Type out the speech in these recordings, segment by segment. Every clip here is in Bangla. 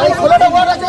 এই খোলাটা খোলাটা আছে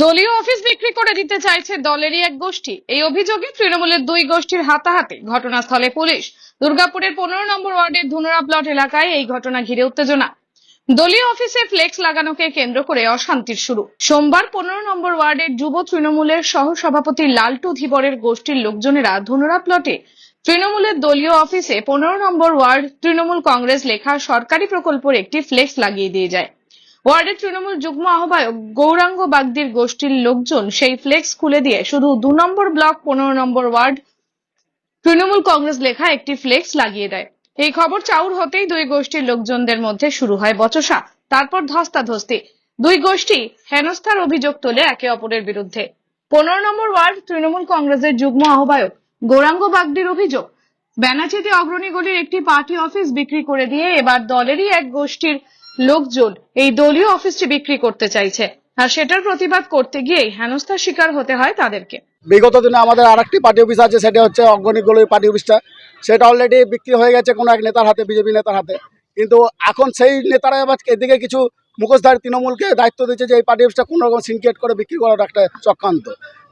দলীয় অফিস বিক্রি করে দিতে চাইছে দলেরই এক গোষ্ঠী। এই অভিযোগে তৃণমূলের দুই গোষ্ঠীর হাতাহাতি ঘটনাস্থলে পুলিশ। দুর্গাপুরের পনেরো নম্বর ওয়ার্ডের ধুনরা প্লট এলাকায় এই ঘটনা ঘিরে উত্তেজনা। দলীয় অফিসে ফ্লেক্স লাগানোকে কেন্দ্র করে অশান্তির শুরু। সোমবার পনেরো নম্বর ওয়ার্ডের যুব তৃণমূলের সহ সভাপতি লালটু ধীবরের গোষ্ঠীর লোকজনেরা ধুনরা প্লটে তৃণমূলের দলীয় অফিসে পনেরো নম্বর ওয়ার্ড তৃণমূল কংগ্রেস লেখা সরকারি প্রকল্পের একটি ফ্লেক্স লাগিয়ে দিয়ে যায়। ওয়ার্ডের তৃণমূল যুগ্ম আহ্বায়ক গৌরাঙ্গ বাগদির গোষ্ঠীর লোকজন সেই ফ্লেক্স খুলে দিয়ে শুধু দু নম্বর ব্লক পনেরো নম্বর ওয়ার্ড তৃণমূল কংগ্রেস লেখা একটি ফ্লেক্স লাগিয়ে দেয়। এই খবর চাউর হতেই দুই গোষ্ঠীর লোকজনদের মধ্যে শুরু হয় বচসা, তারপর ধস্তাধস্তি। দুই গোষ্ঠী হেনস্থার অভিযোগ তোলে একে অপরের বিরুদ্ধে। পনেরো নম্বর ওয়ার্ড তৃণমূল কংগ্রেসের যুগ্ম আহ্বায়ক গৌরাঙ্গ বাগদির অভিযোগ ব্যানাচিতে অগ্রণীগুলির একটি পার্টি অফিস বিক্রি করে দিয়ে এবার দলেরই এক গোষ্ঠীর লোকজন এই দলীয় অফিসটি বিক্রি করতে চাইছে। আর সেটার প্রতিবাদ করতে গিয়েই হেনস্থার শিকার হতে হয় তাদেরকে। বিগত দিনে আমাদের আরেকটি পার্টি অফিস আছে, সেটা হচ্ছে অগ্রণীগুলির পার্টি অফিসটা। সেটা অলরেডি বিক্রি হয়ে গেছে কোনো এক নেতার হাতে, বিজেপি নেতার হাতে। কিন্তু এখন সেই নেতারা এবার এদিকে কিছু মুখোশধারী তৃণমূলকে দায়িত্ব দিচ্ছে যে এই পার্টি অফিসটা কোনো রকম সিনকেট করে বিক্রি করার একটা চক্রান্ত।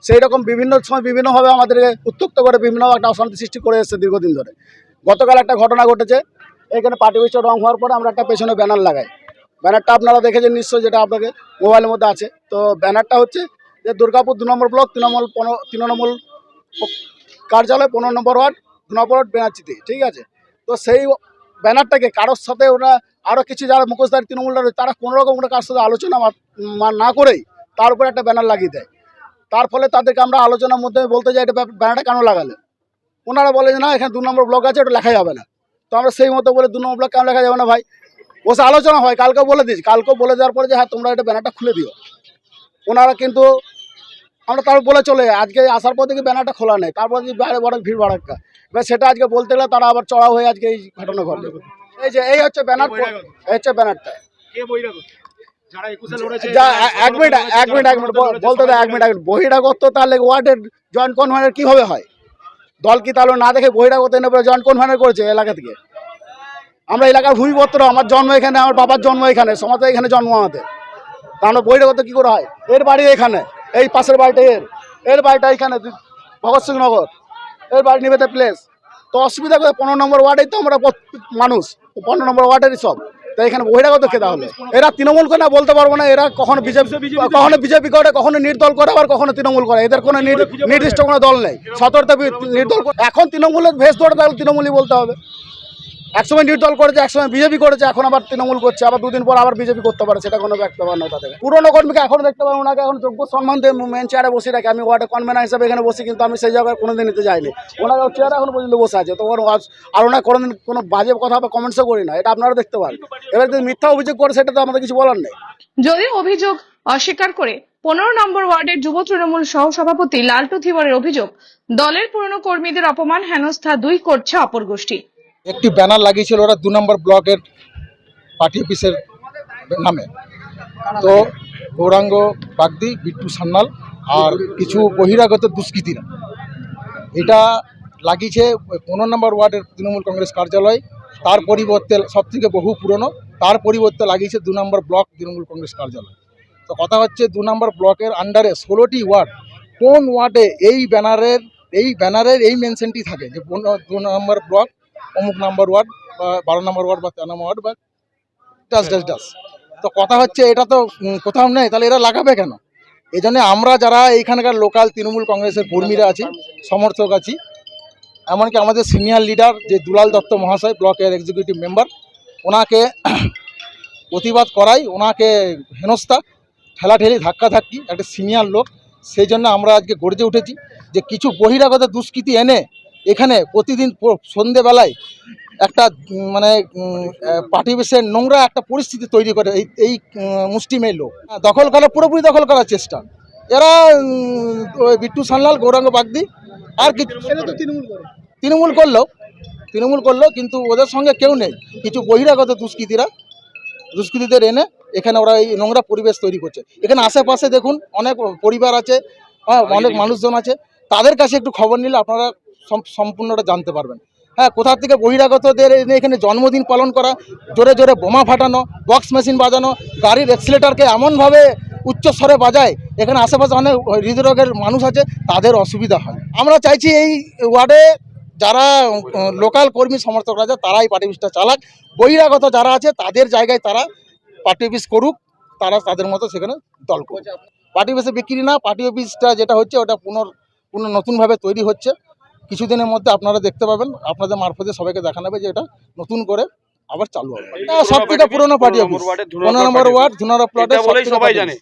সেই রকম বিভিন্ন সময় বিভিন্নভাবে আমাদেরকে উত্তক্ত করে বিভিন্ন একটা অশান্তি সৃষ্টি করে এসেছে দীর্ঘদিন ধরে। গতকাল একটা ঘটনা ঘটেছে, এখানে পার্টি অফিসটা রং হওয়ার পরে আমরা একটা পেছনে ব্যানার লাগাই। ব্যানারটা আপনারা দেখেছেন নিশ্চয়ই যেটা আপনাকে মোবাইলের মধ্যে আছে। তো ব্যানারটা হচ্ছে যে দুর্গাপুর দু নম্বর ব্লক, তৃণমূল তৃণমূল কার্যালয় পনেরো নম্বর ওয়ার্ড, দু নম্বর ওয়ার্ড বেনাচিতে ঠিক আছে? তো সেই ব্যানারটাকে, কারোর সাথে ওরা আরও কিছু যারা মুখোশধারী তৃণমূলরা রয়েছে, তারা কোনো রকম ওরা কারোর সাথে আলোচনা না করেই তার উপরে একটা ব্যানার লাগিয়ে দেয়। তার ফলে তাদেরকে আমরা আলোচনার মধ্যে বলতে যাই এটা ব্যানারটা কেন লাগালে? ওনারা বলে যে, না, এখানে দু নম্বর ব্লক আছে, ওটা লেখা যাবে না। তো আমরা সেই মতো বলে দু নম্বর ব্লক কেন লেখা যাবে না ভাই? বসে আলোচনা হয় কালকে বলে দিয়েছি, কালকেও বলে দেওয়ার পরে যে হ্যাঁ তোমরা এটা ব্যানারটা খুলে দিও। ওনারা কিন্তু আমরা তারপর বলে চলে। আজকে আসার পর থেকে ব্যানারটা খোলা নেই তারপর যে বাইরে বড় ভিড় ভাড়াক্কা এবার সেটা আজকে বলতে গেলে তারা আবার চড়া হয়ে আজকে এই ঘটনা ঘটে এই যে এই হচ্ছে ব্যানার এই হচ্ছে ব্যানারটা। এক মিনিট এক মিনিট এক মিনিট বল- বলতে এক মিনিট এক মিনিট। বহিরাগত তাহলে ওয়ার্ডের জয়েন্ট কনভেনার কীভাবে হয়? দল কি তাহলে না দেখে বহিরাগত এনে পরে জয়েন্ট কনভেনার করেছে এলাকা থেকে? আমরা এলাকার ভূমিপত্র আমার জন্ম এখানে আমার বাবার জন্ম এখানে সমাজ এখানে জন্ম আমাদের। তা আমরা বহিরাগত কি করে হয়? এর বাড়ি এখানে। এই পাশের বাড়িটা এর। এর বাড়িটা এখানে ভগৎ সিং নগর এর বাড়ি নিবেদা প্লেস তো অসুবিধা করে পনেরো নম্বর ওয়ার্ডেই তো আমরা মানুষ। পনেরো নম্বর ওয়ার্ডেরই সব। তো এখানে বহিরাগত কে তাহলে? এরা তৃণমূল করে না বলতে পারব না এরা কখনো বিজেপি কখনো বিজেপি করে কখনো নির্দল করে আবার কখনো তৃণমূল করে। এদের কোনো নির্দিষ্ট কোনো দল নেই। সতর্কতা নির্দল এখন তৃণমূলের ভেস ধরে তাহলে তৃণমূলই বলতে হবে। একসময় নির্দল করেছে, একসময় বিজেপি করেছে, এখন আবার তৃণমূল করছে, আবার দুদিন পর আবার বিজেপি করতে পারে, সেটা কোনো ব্যক্ত ব্যাপার নয় তাদের। পুরনো কর্মীকে এখন দেখতে পাবো ওনাকে এখন যোগ্য সম্মান দিয়ে মেন চেয়ারে বসে রাখে। আমি ওয়ার্ডে কনভেনার হিসাবে এখানে বসি, কিন্তু আমি সেই জায়গায় কোনোদিন নিতে যাইনি। ওনাকে চেয়ারে এখন পর্যন্ত বসে আছে, তো আর ওনার কোনোদিন কোনো বাজে কথা বা কমেন্টসও করি না, এটা আপনারা দেখতে পারেন। এবার যদি মিথ্যা অভিযোগ করে, সেটা তো আমাদের কিছু বলার নেই। যদি অভিযোগ অস্বীকার করে, পনেরো নম্বর ওয়ার্ডের যুব তৃণমূল সহ সভাপতি লালটু থিবরের অভিযোগ, দলের পুরনো কর্মীদের অপমান হেনস্থা দুই করছে অপর গোষ্ঠী। একটি ব্যানার লাগিয়েছিল ওরা দু নম্বর ব্লকের পার্টি অফিসের নামে। তো গৌরাঙ্গ বাগদি, বিট্টু সান্যাল আর কিছু বহিরাগত দুষ্কৃতীরা। এটা লাগিয়েছে পনেরো নম্বর ওয়ার্ডের তৃণমূল কংগ্রেস কার্যালয়। তার পরিবর্তে সব থেকে বহু পুরনো, তার পরিবর্তে লাগিয়েছে দু নম্বর ব্লক তৃণমূল কংগ্রেস কার্যালয়। তো কথা হচ্ছে দু নম্বর ব্লকের আন্ডারে ষোলোটি ওয়ার্ড, কোন ওয়ার্ডে এই ব্যানারের এই ব্যানারের এই মেনশনটি থাকে যে দু নম্বর ব্লক অমুক নাম্বার ওয়ার্ড বা বারো নম্বর ওয়ার্ড বা তেরো নম্বর ওয়ার্ড বা ডাস ডাস ডাস। তো কথা হচ্ছে, এটা তো কোথাও নেই, তাহলে এরা লাগাবে কেন? এই জন্য আমরা যারা এইখানকার লোকাল তৃণমূল কংগ্রেসের কর্মীরা আছি, সমর্থক আছি, এমনকি আমাদের সিনিয়র লিডার যে দুলাল দত্ত মহাশয় ব্লকের এক্সিকিউটিভ মেম্বার ওনাকে প্রতিবাদ করাই, ওনাকে হেনস্থা, ঠেলাঠেলি, ধাক্কাধাক্কি, একটা সিনিয়র লোক। সেই জন্য আমরা আজকে গর্জে উঠেছি যে কিছু বহিরাগত দুষ্কৃতি এনে এখানে প্রতিদিন সন্ধেবেলায় একটা মানে পার্টিবেশের নোংরা একটা পরিস্থিতি তৈরি করে এই এই মুষ্টিমেয় লোক। হ্যাঁ, দখল করা পুরোপুরি দখল করার চেষ্টা। এরা ওই বিট্টু সান্যাল গৌরাঙ্গ বাগদি আর কিছু তৃণমূল করল তৃণমূল করল কিন্তু ওদের সঙ্গে কেউ নেই। কিছু বহিরাগত দুষ্কৃতীরা দুষ্কৃতীদের এনে এখানে ওরা এই নোংরা পরিবেশ তৈরি করছে। এখানে আশেপাশে দেখুন অনেক পরিবার আছে হ্যাঁ অনেক মানুষজন আছে। তাদের কাছে একটু খবর নিলে আপনারা সম্পূর্ণটা জানতে পারবেন। হ্যাঁ কোথা থেকে বহিরাগতদের এখানে জন্মদিন পালন করা, জোরে জোরে বোমা ফাটানো, বক্স মেশিন বাজানো, গাড়ির এক্সিলেটারকে এমনভাবে উচ্চস্বরে বাজায়, এখানে আশেপাশে অনেক হৃদরোগের মানুষ আছে, তাদের অসুবিধা হয়। আমরা চাইছি এই ওয়ার্ডে যারা লোকাল কর্মী সমর্থকরা আছে, তারাই পার্টি অফিসটা চালাক। বহিরাগত যারা আছে, তাদের জায়গায় তারা পার্টি অফিস করুক, তারা তাদের মতো সেখানে দল করুক। পার্টি অফিসে বিক্রি না পার্টি অফিসটা যেটা হচ্ছে, ওটা পুনর পুনঃ নতুনভাবে তৈরি হচ্ছে। কিছুদিনের মধ্যে আপনারা দেখতে পাবেন আপনাদের মারফতে সবাইকে দেখানো হবে যে এটা নতুন করে আবার চালু হবে। সব থেকে পুরোনো পার্টি অফিস পনেরো নম্বর ওয়ার্ড ধুনারা প্লটে।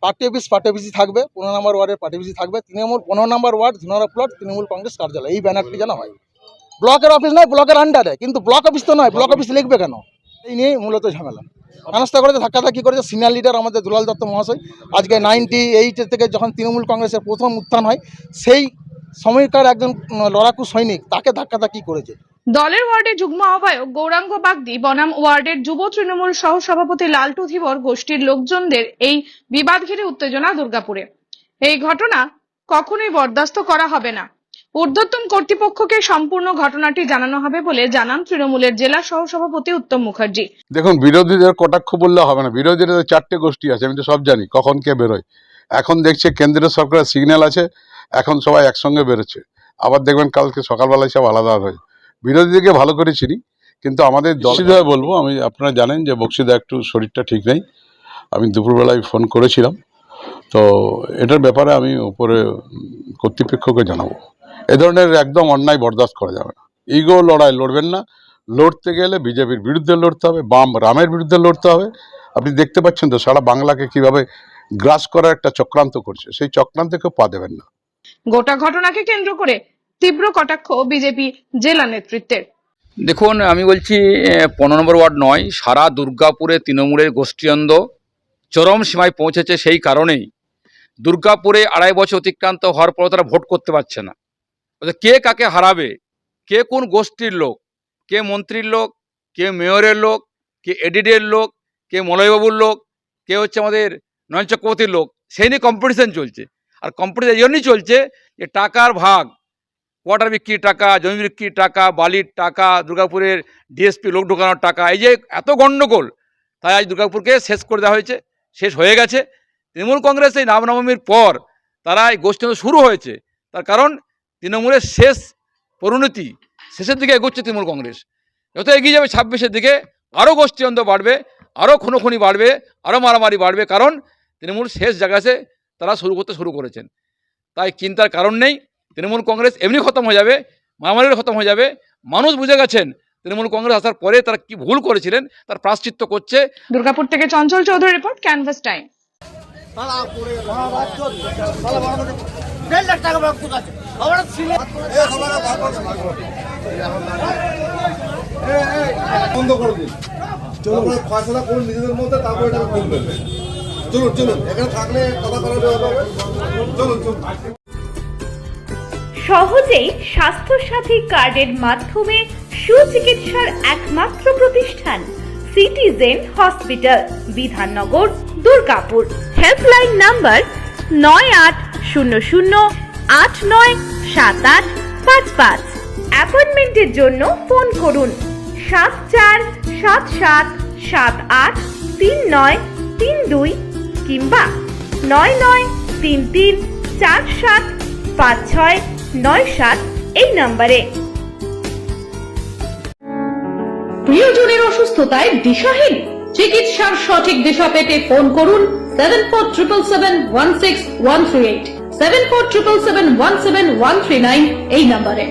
পার্টি অফিস পার্টি অফিসই থাকবে পনেরো নম্বর ওয়ার্ডের পার্টি অফিসই থাকবে তৃণমূল পনেরো নম্বর ওয়ার্ড ধুনারা প্লট তৃণমূল কংগ্রেস কার্যালয়। এই ব্যানারটি যেন হয়। ব্লকের অফিস নয় ব্লকের আন্ডারে কিন্তু ব্লক অফিস তো নয় ব্লক অফিস লিখবে কেন? এই নিয়েই মূলত ঝামেলা। হেনস্থা করেছে ধাক্কাধাক্কি করেছে সিনিয়র লিডার আমাদের দুলাল দত্ত মহাশয়। আজকে নাইনটি এইটের থেকে যখন তৃণমূল কংগ্রেসের প্রথম উত্থান হয় সেই সময়কার একজন লড়াকু সৈনিক তাকে ধাক্কাধাক্কি করেছে। দলের ওয়ার্ডের যুগ্ম আহ্বায়ক গৌরাঙ্গ বাগদি বনাম ওয়ার্ডের যুব তৃণমূল সহ সভাপতি লালটু ধীবর গোষ্ঠীর লোকজনদের এই বিবাদ ঘিরে উত্তেজনা দুর্গাপুরে। এই ঘটনা কখনোই বরদাস্ত করা হবে না। ঊর্ধ্বতন কর্তৃপক্ষকে সম্পূর্ণ ঘটনাটি জানানো হবে বলে জানান তৃণমূলের জেলা সহ সভাপতি উত্তম মুখার্জি। দেখুন বিরোধীদের কটাক্ষ বললে হবে না। বিরোধীদের চারটে গোষ্ঠী আছে আমি তো সব জানি কখন কে বেরোয়। এখন দেখছে কেন্দ্রীয় সরকারের সিগন্যাল আছে, এখন সবাই একসঙ্গে বেরোচ্ছে। আবার দেখবেন কালকে সকালবেলায় সব আলাদা হয়ে বিরোধীদেরকে ভালো করে চিনি, কিন্তু আমাদের দলসিদায় বলব, আমি, আপনারা জানেন যে বক্সিদা একটু শরীরটা ঠিক নেই। আমি দুপুরবেলায় ফোন করেছিলাম, তো এটার ব্যাপারে আমি উপরে কর্তৃপক্ষকে জানাব। এ ধরনের একদম অন্যায় বরদাস্ত করা যাবে না। ইগো লড়াই লড়বেন না। লড়তে গেলে বিজেপির বিরুদ্ধে লড়তে হবে, বাম রামের বিরুদ্ধে লড়তে হবে। আপনি দেখতে পাচ্ছেন তো সারা বাংলাকে কীভাবে গ্রাস করার একটা চক্রান্ত করছে। সেই চক্রান্তে কেউ পা দেবেন না। গোটা ঘটনাকে কেন্দ্র করে তীব্র কটাক্ষ বিজেপি জেলা নেতৃত্বের দেখুন আমি বলছি পনেরো নম্বর ওয়ার্ড নয় সারা দুর্গাপুরে তৃণমূলের গোষ্ঠীদ্বন্দ্ব চরম সীমায় পৌঁছেছে সেই কারণেই। দুর্গাপুরে আড়াই বছর অতিক্রান্ত হওয়ার পর তারা ভোট করতে পারছে না। কে কাকে হারাবে? কে কোন গোষ্ঠীর লোক? কে মন্ত্রীর লোক? কে মেয়রের লোক? কে এডিডের লোক? কে মলয়বাবুর লোক? কে হচ্ছে আমাদের নয়ন চক্রবর্তীর লোক, সেই নিয়ে কম্পিটিশন চলছে। আর কম্পিটিশন এই জন্যই চলছে যে টাকার ভাগ কোয়ার্টার বিক্রির টাকা, জমি বিক্রির টাকা, বালির টাকা, দুর্গাপুরের ডিএসপি লোক ঢোকানোর টাকা, এই যে এত গণ্ডগোল, তাই আজ দুর্গাপুরকে শেষ করে দেওয়া হয়েছে, শেষ হয়ে গেছে। তৃণমূল কংগ্রেস এই রামনবমীর পর তারা এই গোষ্ঠী শুরু হয়েছে, তার কারণ তৃণমূলের শেষ পরিণতি, শেষের দিকে এগোচ্ছে তৃণমূল কংগ্রেস। যত এগিয়ে যাবে ছাব্বিশের দিকে, আরও গোষ্ঠী গোষ্ঠীদ্বন্দ্ব বাড়বে, আরও খুনোখুনি বাড়বে, আরও মারামারি বাড়বে, কারণ তৃণমূল শেষ জায়গাতে তারা শুরু করতে শুরু করেছেন। তাই চিন্তার কারণ নেই তৃণমূল কংগ্রেস এমনি খতম হয়ে যাবে মারামারির খতম হয়ে যাবে। মানুষ বুঝে গেছেন তৃণমূল কংগ্রেস আসার পরে তারা কি ভুল করেছিলেন তার প্রাশ্চিত্য করছে। দুর্গাপুর থেকে Chanchal Chowdhury report canvas time. বন্ধ করে দিন। ফয়সলা করুন নিজেদের মধ্যে তারপরে এটা খুলবেন চলুন চলুন, এখানে থাকলে কথা চলুন চলুন। সহজেই স্বাস্থ্যসাথী কার্ডের মাধ্যমে সুচিকিৎসার একমাত্র প্রতিষ্ঠান, citizen hospital, Bidhannagar, Durgapur. Helpline number নয় আট শূন্য শূন্য আট নয় সাত আট পাঁচ পাঁচ। অ্যাপয়েন্টমেন্টের জন্য ফোন করুন, সাত চার সাত সাত সাত আট তিন নয় তিন দুই কিংবা নয় নয় তিন তিন চার সাত পাঁচ ছয় নয় সাত এই নম্বরে। প্রিয়জনের অসুস্থতায় দিশাহীন। চিকিৎসার সঠিক দিশা পেতে ফোন করুন seven four triple seven one six one three eight seven four triple seven one seven one three nine এই নম্বরে।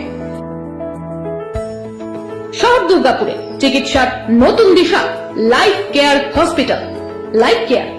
শহর দুর্গাপুরে চিকিৎসার নতুন দিশা life care hospital life care